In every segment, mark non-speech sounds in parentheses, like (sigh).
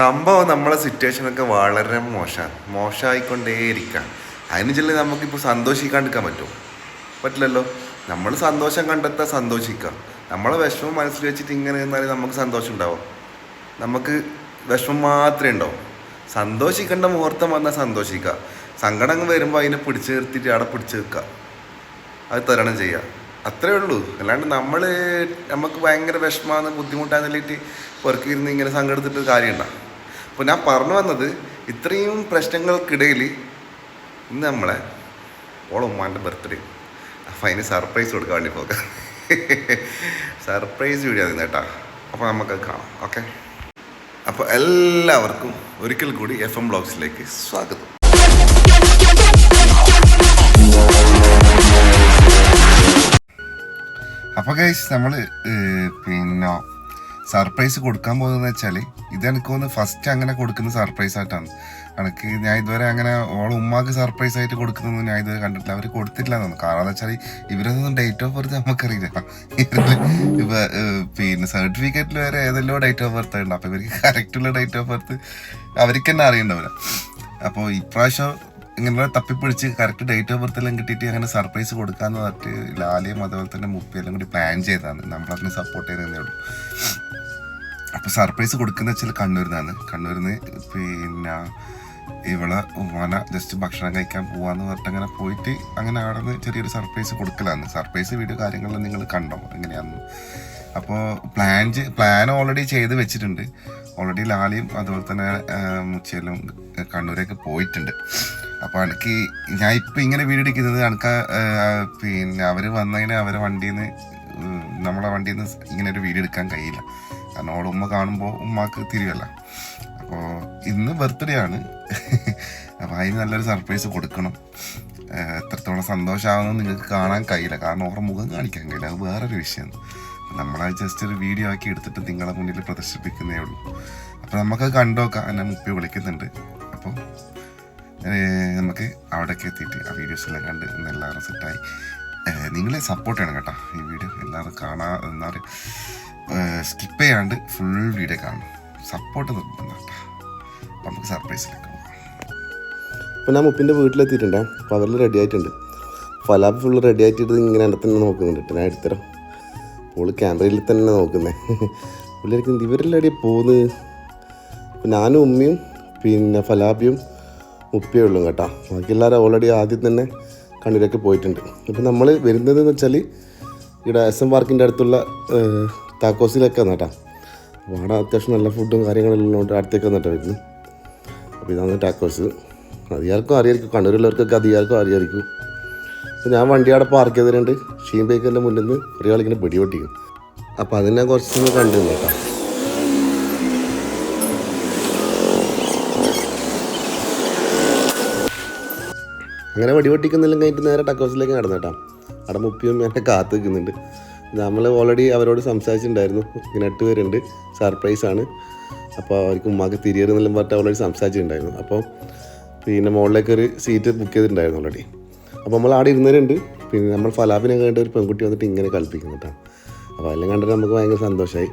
സംഭവം നമ്മളെ സിറ്റുവേഷനൊക്കെ വളരെ മോശമാണ്. മോശമായിക്കൊണ്ടേയിരിക്കാം അതിന് ചെല്ലി നമുക്കിപ്പോൾ സന്തോഷിക്കാണ്ടിരിക്കാൻ പറ്റുമോ? പറ്റില്ലല്ലോ. നമ്മൾ സന്തോഷം കണ്ടെത്താൻ സന്തോഷിക്കാം. നമ്മളെ വിഷമം മനസ്സിൽ വെച്ചിട്ട് ഇങ്ങനെ നിന്നാൽ നമുക്ക് സന്തോഷം ഉണ്ടാവും. നമുക്ക് വിഷമം മാത്രമേ ഉണ്ടാവും. സന്തോഷിക്കേണ്ട മുഹൂർത്തം വന്നാൽ സന്തോഷിക്കുക. സങ്കടം വരുമ്പോൾ അതിനെ പിടിച്ചു നിർത്തിയിട്ട് അവിടെ പിടിച്ചു വെക്കുക അത് തരണം ചെയ്യുക. അത്രേ ഉള്ളൂ. അല്ലാണ്ട് നമ്മൾ നമുക്ക് ഭയങ്കര വിഷമമാണ് ബുദ്ധിമുട്ടാന്നില്ലിട്ട് പുറക്കിരുന്ന് ഇങ്ങനെ സങ്കടത്തിട്ട് കാര്യമുണ്ട? അപ്പോൾ ഞാൻ പറഞ്ഞു വന്നത് ഇത്രയും പ്രശ്നങ്ങൾക്കിടയിൽ ഇന്ന് നമ്മളെ ഓളെ ഉമ്മാന്റെ ബർത്ത്ഡേ അപ്പോൾ അതിന് സർപ്രൈസ് കൊടുക്കാൻ വേണ്ടി പോകാം. സർപ്രൈസ് വീഡിയോ അതിന് കേട്ടോ. അപ്പോൾ നമുക്ക് കാണാം. ഓക്കെ അപ്പോൾ എല്ലാവർക്കും ഒരിക്കൽ കൂടി എഫ് എം ബ്ലോഗ്സിലേക്ക് സ്വാഗതം. അപ്പോൾ ഗൈസ് നമ്മൾ പിന്നെ സർപ്രൈസ് കൊടുക്കാൻ പോകുന്നത് വെച്ചാൽ ഇത് എനിക്ക് തോന്നുന്നു ഫസ്റ്റ് അങ്ങനെ കൊടുക്കുന്ന സർപ്രൈസ് ആയിട്ടാണ്. എനിക്ക് ഞാൻ ഇതുവരെ അങ്ങനെ ഓളെ ഉമ്മാക്ക് സർപ്രൈസ് ആയിട്ട് കൊടുക്കുന്നൊന്നും ഞാൻ ഇതുവരെ കണ്ടിട്ടില്ല. അവർ കൊടുത്തിട്ടില്ല എന്നാണ് കാരണം എന്ന് വെച്ചാൽ ഇവരൊന്നും ഡേറ്റ് ഓഫ് ബർത്ത് നമുക്കറിയില്ല. ഇവ പിന്നെ സർട്ടിഫിക്കറ്റിൽ വരെ ഏതെല്ലോ ഡേറ്റ് ഓഫ് ബർത്ത് ഉണ്ട്. അപ്പോൾ ഇവർക്ക് കറക്റ്റുള്ള ഡേറ്റ് ഓഫ് ബർത്ത് അവർക്ക് തന്നെ അറിയണ്ടാവില്ല. അപ്പോൾ ഇപ്രാവശ്യം ഇങ്ങനെ തപ്പിപ്പിടിച്ച് കറക്റ്റ് ഡേറ്റ് ഓഫ് ബർത്ത് എല്ലാം കിട്ടിയിട്ട് അങ്ങനെ സർപ്രൈസ് കൊടുക്കാന്ന് പറഞ്ഞിട്ട് ലാലിയും അതുപോലെ തന്നെ മുപ്പിയെല്ലാം കൂടി പ്ലാൻ ചെയ്തതാണ്. നമ്മളതിനെ സപ്പോർട്ട് ചെയ്തതേ ഉള്ളൂ. അപ്പോൾ സർപ്രൈസ് കൊടുക്കുന്ന വെച്ചാൽ കണ്ണൂരിൽ നിന്നാണ് കണ്ണൂരിൽ നിന്ന് പിന്നെ ഇവളെ ഉമ്മാന ജസ്റ്റ് ഭക്ഷണം കഴിക്കാൻ പോവാന്ന് പറഞ്ഞിട്ട് അങ്ങനെ പോയിട്ട് അങ്ങനെ അവിടെ നിന്ന് ചെറിയൊരു സർപ്രൈസ് കൊടുക്കലാണ്. സർപ്രൈസ് വീഡിയോ കാര്യങ്ങളെല്ലാം നിങ്ങൾ കണ്ടോ? എങ്ങനെയാന്ന് അപ്പോൾ പ്ലാൻ പ്ലാൻ ഓൾറെഡി ചെയ്ത് വെച്ചിട്ടുണ്ട്. ഓൾറെഡി ലാലിയും അതുപോലെ തന്നെ മുച്ചയിലും കണ്ണൂരേക്ക് പോയിട്ടുണ്ട്. അപ്പോൾ എനിക്ക് ഞാൻ ഇപ്പം ഇങ്ങനെ വീഡിയോ എടുക്കുന്നത് എനിക്ക് പിന്നെ അവർ വന്നതിന് അവരെ വണ്ടിയിൽ നിന്ന് നമ്മളെ വണ്ടിയിൽ നിന്ന് ഇങ്ങനെ ഒരു വീഡിയോ എടുക്കാൻ കഴിയില്ല. കാരണം അവളെ ഉമ്മ കാണുമ്പോൾ ഉമ്മാക്ക് തിരിവല്ല. അപ്പോൾ ഇന്ന് ബർത്ത്ഡേ ആണ്. (laughs) അപ്പോൾ അതിന് നല്ലൊരു സർപ്രൈസ് കൊടുക്കണം. എത്രത്തോളം സന്തോഷമാകുമെന്ന് നിങ്ങൾക്ക് കാണാൻ കഴിയില്ല. കാരണം അവരുടെ മുഖം കാണിക്കാൻ കഴിയില്ല. അത് വേറൊരു വിഷയമാണ് നമ്മളത് ജസ്റ്റ് ഒരു വീഡിയോ ആക്കി എടുത്തിട്ട് നിങ്ങളെ മുന്നിൽ പ്രദർശിപ്പിക്കുന്നേ ഉള്ളൂ. അപ്പോൾ നമുക്കത് കണ്ടോക്കാം. എന്നെ മുപ്പി വിളിക്കുന്നുണ്ട്. അപ്പോൾ നമുക്ക് അവിടേക്ക് എത്തിയിട്ട് ആ വീഡിയോസ് എല്ലാം കണ്ട് എല്ലാവരും സെറ്റായി നിങ്ങളെ സപ്പോർട്ട് ചെയ്യണം കേട്ടോ ഈ വീഡിയോ എല്ലാവരും കാണാ എന്താ സ്കിപ്പ് ചെയ്യാണ്ട് ഫുൾ വീഡിയോ കാണണം. സപ്പോർട്ട് നിർബന്ധം കേട്ടോ. നമുക്ക് സർപ്രൈസ് അപ്പോൾ ഞാൻ മുപ്പിന്റെ വീട്ടിലെത്തിയിട്ടുണ്ട്. അപ്പോൾ അവരിൽ റെഡി ആയിട്ടുണ്ട്. ഫലാബ് ഫുൾ റെഡി ആയിട്ട് ഇങ്ങനെ തന്നെ നോക്കുന്നുണ്ട്. ഞാൻ എടുത്തരാം. അപ്പോൾ ക്യാമറയിൽ തന്നെ നോക്കുന്നത് പുള്ളിയായിരിക്കും ഇവരെല്ലാം എവിടെയാ പോകുന്നത് ഞാനും ഉമ്മയും പിന്നെ ഫലാബിയും ഉപ്പയേ ഉള്ളൂ കേട്ടോ. ബാക്കി എല്ലാവരും ഓൾറെഡി ആദ്യം തന്നെ കണ്ണൂരൊക്കെ പോയിട്ടുണ്ട്. അപ്പോൾ നമ്മൾ വരുന്നത് എന്ന് വെച്ചാൽ ഇവിടെ എസ് എം പാർക്കിന്റെ അടുത്തുള്ള താക്കോസിലൊക്കെ കേട്ടോ. അപ്പോൾ അവിടെ അത്യാവശ്യം നല്ല ഫുഡും കാര്യങ്ങളെല്ലാം ഉള്ളതുകൊണ്ട് അടുത്തേക്ക് വന്നിട്ടാണ് വരുന്നു അപ്പോൾ ഇതാണ് ടാക്കോസ് അധികാർക്കും അറിയായിരിക്കും. കണ്ണൂരുള്ളവർക്കൊക്കെ അധികാർക്കും അറിയായിരിക്കും. അപ്പോൾ ഞാൻ വണ്ടി അവിടെ പാർക്ക് ചെയ്തിട്ടുണ്ട്. ഷീൻ ബൈക്കിന്റെ മുന്നിൽ നിന്ന് ഒരാളിങ്ങനെ പിടി പൊട്ടിക്കും അപ്പോൾ അതിനെ കുറച്ച് കണ്ടിരുന്നു കേട്ടോ അങ്ങനെ വടി പൊട്ടിക്കുന്നെല്ലാം കഴിഞ്ഞിട്ട് നേരെ ടക്കോസിലേക്ക് നടന്നു കേട്ടോ. അവിടെ മുപ്പിയും എന്നെ കാത്തു നിൽക്കുന്നുണ്ട്. നമ്മൾ ഓൾറെഡി അവരോട് സംസാരിച്ചിട്ടുണ്ടായിരുന്നു. ഇങ്ങനെ എട്ട് പേരുണ്ട്. സർപ്രൈസ് ആണ്. അപ്പോൾ അവർക്ക് ഉമ്മാക്ക് തിരിയറെന്നെല്ലാം പറഞ്ഞിട്ട് ഓൾറെഡി സംസാരിച്ചിട്ടുണ്ടായിരുന്നു. അപ്പോൾ പിന്നെ മുകളിലേക്ക് ഒരു സീറ്റ് ബുക്ക് ചെയ്തിട്ടുണ്ടായിരുന്നു ഓൾറെഡി അപ്പോൾ നമ്മൾ അവിടെ ഇരുന്നവരുണ്ട്. പിന്നെ നമ്മൾ ഫലാഫിനെ കണ്ട ഒരു പെൺകുട്ടി വന്നിട്ട് ഇങ്ങനെ കളിപ്പിക്കുന്നു കേട്ടോ. അപ്പോൾ അതെല്ലാം കണ്ടിട്ട് നമുക്ക് ഭയങ്കര സന്തോഷമായി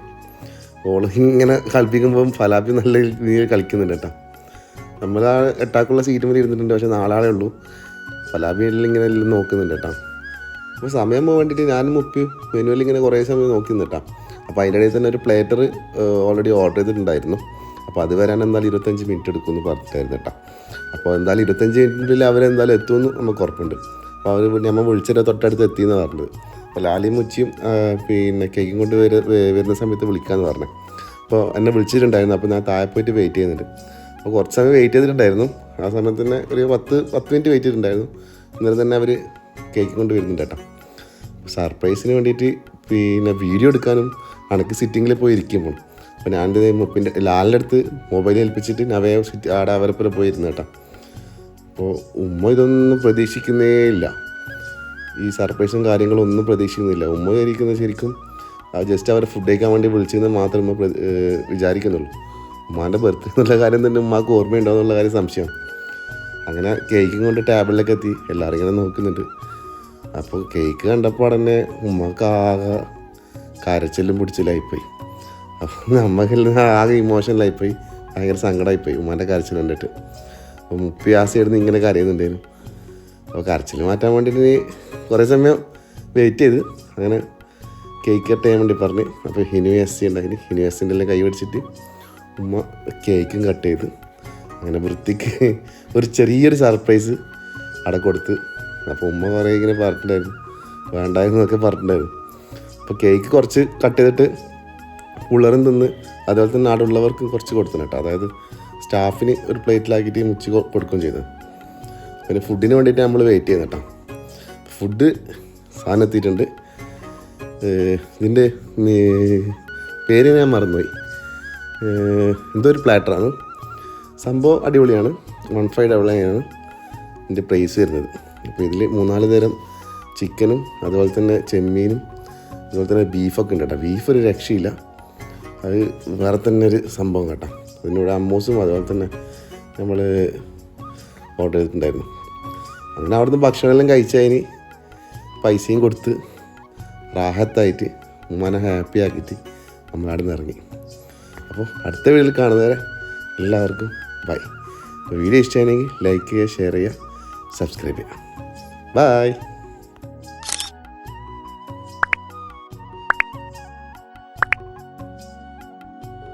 ഓൾ ഇങ്ങനെ കളിപ്പിക്കുമ്പോൾ ഫലാബി നല്ല രീതിയിൽ കളിക്കുന്നുണ്ട് കേട്ടോ. നമ്മൾ ആ എട്ടാക്കുള്ള സീറ്റ് മുതൽ ഇരുന്നിട്ടുണ്ട്. പക്ഷേ നാളാളേ ഉള്ളൂ. ഫലാബിയിൽ ഇങ്ങനെ എല്ലാം നോക്കുന്നുണ്ട് കേട്ടോ. അപ്പോൾ സമയം പോകാൻ വേണ്ടിയിട്ട് ഞാനും മുപ്പി മെനുവിൽ ഇങ്ങനെ കുറേ സമയം നോക്കി നിന്നിട്ടാ അപ്പോൾ അതിന്റെ ഇടയിൽ തന്നെ ഒരു പ്ലേറ്റർ ഓൾറെഡി ഓർഡർ ചെയ്തിട്ടുണ്ടായിരുന്നു. അപ്പോൾ അത് വരാൻ എന്തായാലും ഇരുപത്തഞ്ച് മിനിറ്റ് എടുക്കുമെന്ന് പറഞ്ഞിട്ടായിരുന്നു കേട്ടോ. അപ്പോൾ എന്തായാലും ഇരുപത്തഞ്ച് മിനിറ്റിൽ അവരെന്തായാലും എത്തുമെന്ന് നമുക്ക് ഉറപ്പുണ്ട്. അപ്പോൾ അവർ നമ്മൾ വിളിച്ചിട്ട് തൊട്ടടുത്ത് എത്തിയെന്ന് പറഞ്ഞത്. അപ്പോൾ ലാലിയും മുച്ചിയും പിന്നെ കേക്കും കൊണ്ട് വരുന്ന സമയത്ത് വിളിക്കാമെന്ന് പറഞ്ഞു. അപ്പോൾ എന്നെ വിളിച്ചിട്ടുണ്ടായിരുന്നു. അപ്പോൾ ഞാൻ താഴെ പോയിട്ട് വെയിറ്റ് ചെയ്യുന്നുണ്ട്. അപ്പോൾ കുറച്ച് സമയം വെയിറ്റ് ചെയ്തിട്ടുണ്ടായിരുന്നു. ആ സമയത്ത് തന്നെ ഒരു പത്ത് പത്ത് മിനിറ്റ് വെയിറ്റ് ചെയ്തിട്ടുണ്ടായിരുന്നു. ഇന്നലെ തന്നെ അവർ കേക്ക് കൊണ്ട് വരുന്നുണ്ട് കേട്ടോ. സർപ്രൈസിന് വേണ്ടിയിട്ട് പിന്നെ വീഡിയോ എടുക്കാനും അണക്ക് സിറ്റിങ്ങിൽ പോയി ഇരിക്കുമ്പോൾ അപ്പോൾ ഞാൻ എന്റെ മുപ്പിന്റെ ലാലിന്റെ അടുത്ത് മൊബൈൽ ഏൽപ്പിച്ചിട്ട് ഞാൻ സിറ്റി ആടെ അവരപ്പുറം പോയിരുന്നു കേട്ടോ. അപ്പോൾ ഉമ്മ ഇതൊന്നും പ്രതീക്ഷിക്കുന്നേ ഇല്ല. ഈ സർപ്രൈസും കാര്യങ്ങളും ഒന്നും പ്രതീക്ഷിക്കുന്നില്ല. ഉമ്മ ഇരിക്കുന്നത് ശരിക്കും ജസ്റ്റ് അവരെ ഫുഡ് കഴിക്കാൻ വേണ്ടി വിളിച്ചെന്ന് മാത്രമേ വിചാരിക്കുന്നുള്ളൂ. ഉമ്മാന്റെ ബർത്ത്ഡേ എന്നുള്ള കാര്യം തന്നെ ഉമ്മാക്ക് ഓർമ്മയുണ്ടോ എന്നുള്ള കാര്യം സംശയം. അങ്ങനെ കേക്കും കൊണ്ട് ടേബിളിലേക്ക് എത്തി. എല്ലാവരും ഇങ്ങനെ നോക്കുന്നുണ്ട്. അപ്പോൾ കേക്ക് കണ്ടപ്പോൾ തന്നെ ഉമ്മക്ക് ആകെ കരച്ചിലും പിടിച്ചിലായിപ്പോയി അപ്പോൾ നമുക്കെല്ലാം ആകെ ഇമോഷണലായിപ്പോയി ഭയങ്കര സങ്കടമായിപ്പോയി ഉമ്മാന്റെ കരച്ചിൽ കണ്ടിട്ട്. അപ്പോൾ മുപ്പി ആസയായിരുന്നു ഇങ്ങനെ കരയുന്നുണ്ടായിരുന്നു. അപ്പോൾ കരച്ചിൽ മാറ്റാൻ വേണ്ടിയിട്ട് കുറേ സമയം വെയിറ്റ് ചെയ്ത് അങ്ങനെ കേക്ക് കട്ട് ചെയ്യാൻ വേണ്ടി പറഞ്ഞ്. അപ്പോൾ ഹിനു എസ് സി ഉണ്ടാക്കി ഹിനു എസിന്റെ എല്ലാം കൈ പിടിച്ചിട്ട് ഉമ്മ കേക്കും കട്ട് ചെയ്ത് അങ്ങനെ വൃത്തിക്ക് ഒരു ചെറിയൊരു സർപ്രൈസ് അവിടെ കൊടുത്ത്. അപ്പോൾ ഉമ്മ കുറേ ഇങ്ങനെ പറഞ്ഞിട്ടുണ്ടായിരുന്നു. വേണ്ടായിരുന്നൊക്കെ പറഞ്ഞിട്ടുണ്ടായിരുന്നു. അപ്പോൾ കേക്ക് കുറച്ച് കട്ട് ചെയ്തിട്ട് പിള്ളേരും തിന്ന് അതുപോലെ തന്നെ അവിടെ കുറച്ച് കൊടുത്തു കേട്ടോ. അതായത് സ്റ്റാഫിന് ഒരു പ്ലേറ്റിലാക്കിയിട്ട് മുച്ച് കൊടുക്കുകയും ചെയ്തു പിന്നെ ഫുഡിന് വേണ്ടിയിട്ട് നമ്മൾ വെയിറ്റ് ചെയ്യുന്ന കേട്ടോ. ഫുഡ് സാധനം എത്തിയിട്ടുണ്ട്. ഇതിന്റെ പേര് ഞാൻ മറന്നുപോയി. ഏഹ് എന്തോ ഒരു പ്ലാറ്ററാണ് സംഭവം അടിപൊളിയാണ്. വൺ ഫൈവ് ഡബിൾ ആണ് ഇതിന്റെ പ്രൈസ് വരുന്നത്. അപ്പോൾ ഇതിൽ മൂന്നാൽ തരം ചിക്കനും അതുപോലെ തന്നെ ചെമ്മീനും അതുപോലെ തന്നെ ബീഫൊക്കെ ഉണ്ട് കേട്ടോ. ബീഫ് ഒരു രക്ഷയില്ല. അത് വേറെ തന്നെ ഒരു സംഭവം കേട്ടോ. അതിനോട് അമ്മൂസും അതുപോലെ തന്നെ നമ്മൾ ഓർഡർ ചെയ്തിട്ടുണ്ടായിരുന്നു. അങ്ങനെ അവിടുന്ന് ഭക്ഷണമെല്ലാം കഴിച്ചതിന് പൈസയും കൊടുത്ത് റാഹത്തായിട്ട് ഉമ്മാനെ ഹാപ്പി ആക്കിയിട്ട് നമ്മൾ അവിടെ നിന്ന് ഇറങ്ങി. അപ്പോൾ അടുത്ത വീഡിയോയിൽ കാണുന്നവരെ എല്ലാവർക്കും ബൈ അപ്പോൾ വീഡിയോ ഇഷ്ടമാണെങ്കിൽ ലൈക്ക് ചെയ്യുക ഷെയർ ചെയ്യുക സബ്സ്ക്രൈബ് ചെയ്യുക. ബൈ